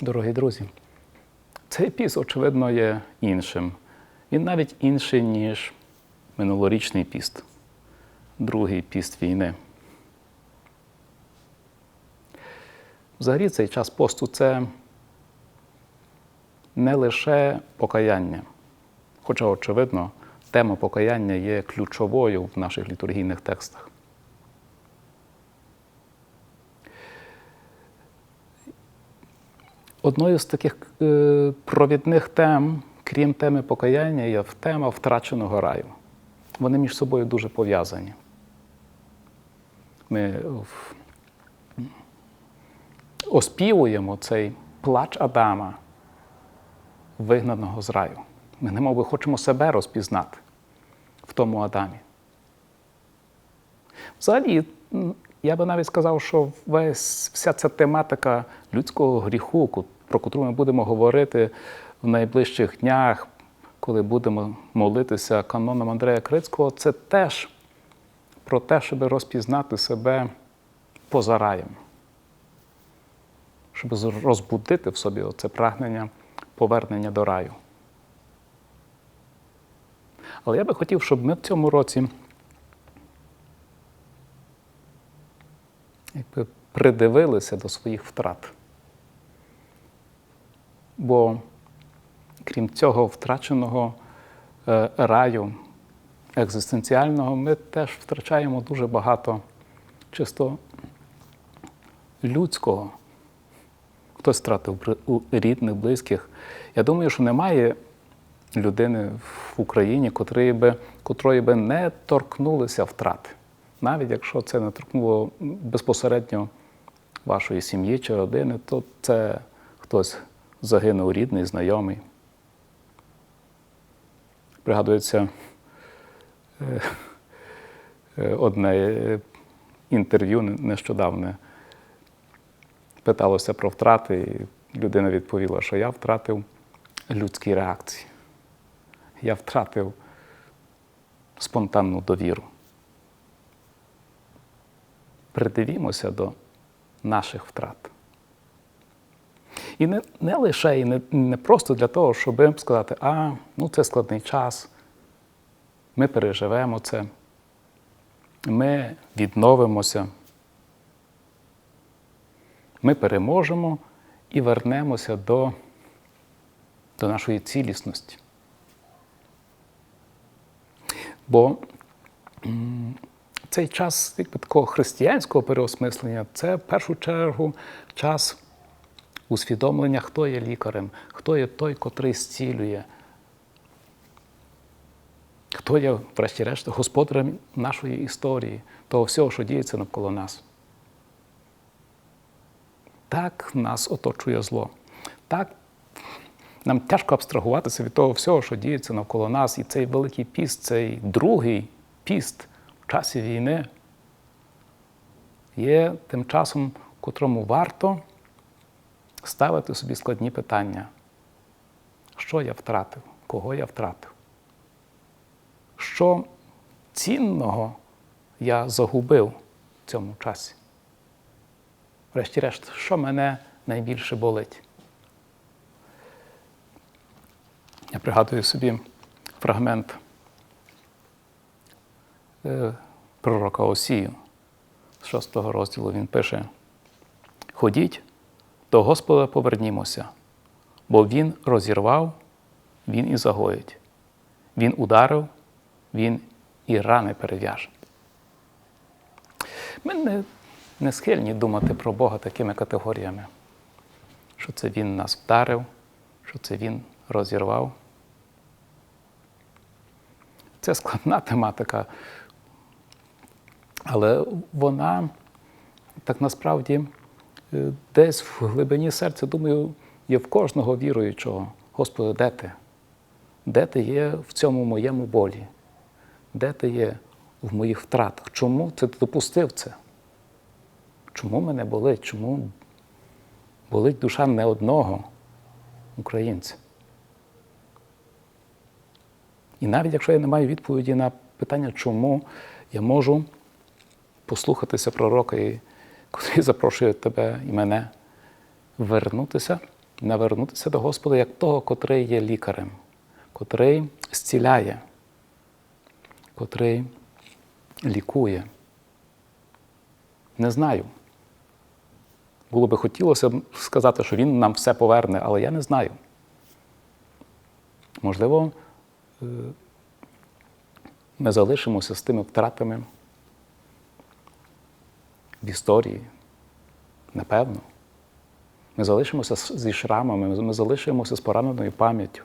Дорогі друзі, цей піс, очевидно, є іншим. Він навіть інший, ніж минулорічний піст, другий піст війни. Взагалі цей час посту це не лише покаяння, хоча, очевидно, тема покаяння є ключовою в наших літургійних текстах. Одною з таких е, провідних тем, крім теми покаяння, є тема втраченого раю. Вони між собою дуже пов'язані. Ми оспівуємо цей плач Адама, вигнаного з раю. Ми немов хочемо себе розпізнати в тому Адамі. Взагалі, я би навіть сказав, що весь, вся ця тематика людського гріху, про котру ми будемо говорити в найближчих днях, коли будемо молитися каноном Андрея Крицького, це теж про те, щоб розпізнати себе поза раєм, щоб розбудити в собі це прагнення повернення до раю. Але я би хотів, щоб ми в цьому році якби придивилися до своїх втрат. Бо крім цього втраченого е, раю екзистенціального, ми теж втрачаємо дуже багато чисто людського. Хтось втратив рідних, близьких. Я думаю, що немає людини в Україні, котрої би, котрої би не торкнулися втрати. Навіть якщо це не торкнуло безпосередньо вашої сім'ї чи родини, то це хтось загинув рідний, знайомий. Пригадується е, е, одне інтерв'ю нещодавне. Питалося про втрати, і людина відповіла, що я втратив людські реакції. Я втратив спонтанну довіру. Придивімося до наших втрат. І не, не лише і не, не просто для того, щоб сказати, а, ну це складний час, ми переживемо це, ми відновимося, ми переможемо і вернемося до, до нашої цілісності. Бо цей час якби, такого християнського переосмислення це в першу чергу час усвідомлення, хто є лікарем, хто є той, котрий зцілює, хто є, врешті-решт, господарем нашої історії, того всього, що діється навколо нас. Так нас оточує зло. Так нам тяжко абстрагуватися від того всього, що діється навколо нас. І цей великий піст, цей другий піст в часі війни є тим часом, котрому варто ставити собі складні питання. Що я втратив? Кого я втратив? Що цінного я загубив в цьому часі? Врешті-решт, що мене найбільше болить? Я пригадую собі фрагмент пророка Осію з шостого розділу. Він пише: Ходіть, до Господа повернімося, бо Він розірвав, Він і загоїть. Він ударив, Він і рани перев'яже. Ми не, не схильні думати про Бога такими категоріями, що це Він нас вдарив, що це Він розірвав. Це складна тематика, але вона так насправді е, десь в глибині серця, думаю, є в кожного віруючого. Господи, де ти? Де ти є в цьому моєму болі? Де ти є в моїх втратах? Чому ти допустив це? Чому мене болить? Чому болить душа не одного українця? І навіть якщо я не маю відповіді на питання, чому, я можу послухатися пророка, і- котрий запрошує тебе і мене вернутися навернутися до Господа як того, котрий є лікарем, котрий зціляє, котрий лікує. Не знаю. Було би хотілося сказати, що він нам все поверне, але я не знаю. Можливо, е, ми залишимося з тими втратами в історії. Напевно. Ми залишимося зі шрамами, ми залишимося з пораненою пам'яттю.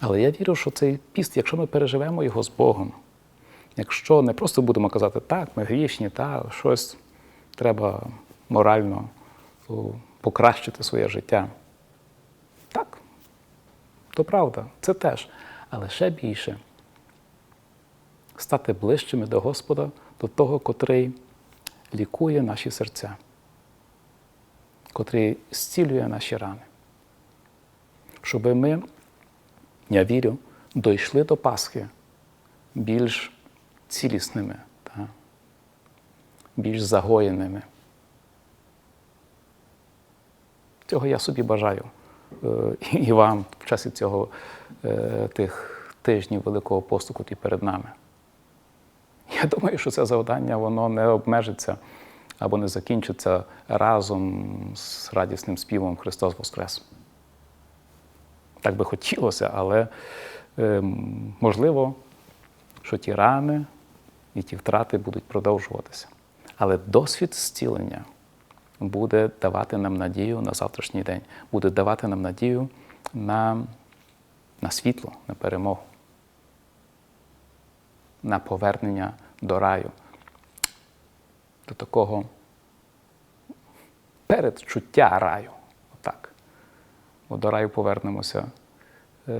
Але я вірю, що цей піст, якщо ми переживемо його з Богом, якщо не просто будемо казати, так, ми грішні, та щось треба морально покращити своє життя. Так, то правда, це теж. Але ще більше стати ближчими до Господа, до того, котрий лікує наші серця, котрий зцілює наші рани. Щоб ми, я вірю, дійшли до Пасхи більш цілісними, та, більш загоєними. Цього я собі бажаю е, і вам в часі цього е, тих тижнів Великого посту, котрі перед нами. Я думаю, що це завдання воно не обмежиться або не закінчиться разом з радісним співом Христос Воскрес. Так би хотілося, але е, можливо, що ті рани і ті втрати будуть продовжуватися. Але досвід зцілення буде давати нам надію на завтрашній день, буде давати нам надію на, на світло, на перемогу, на повернення до раю, до такого передчуття раю. Отак. Бо до раю повернемося е,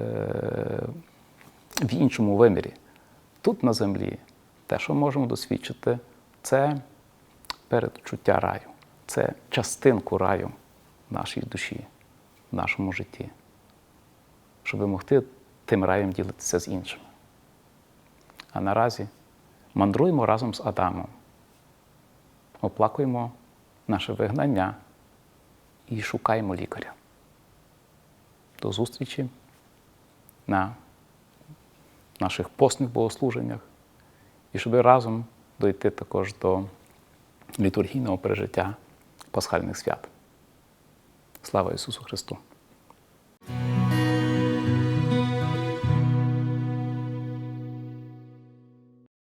в іншому вимірі. Тут на землі те, що можемо досвідчити, це передчуття раю, це частинку раю в нашій душі, в нашому житті, щоб могти тим раєм ділитися з іншими. А наразі мандруємо разом з Адамом, оплакуємо наше вигнання і шукаємо лікаря. До зустрічі на наших постних богослуженнях і щоб разом дойти також до літургійного пережиття пасхальних свят. Слава Ісусу Христу!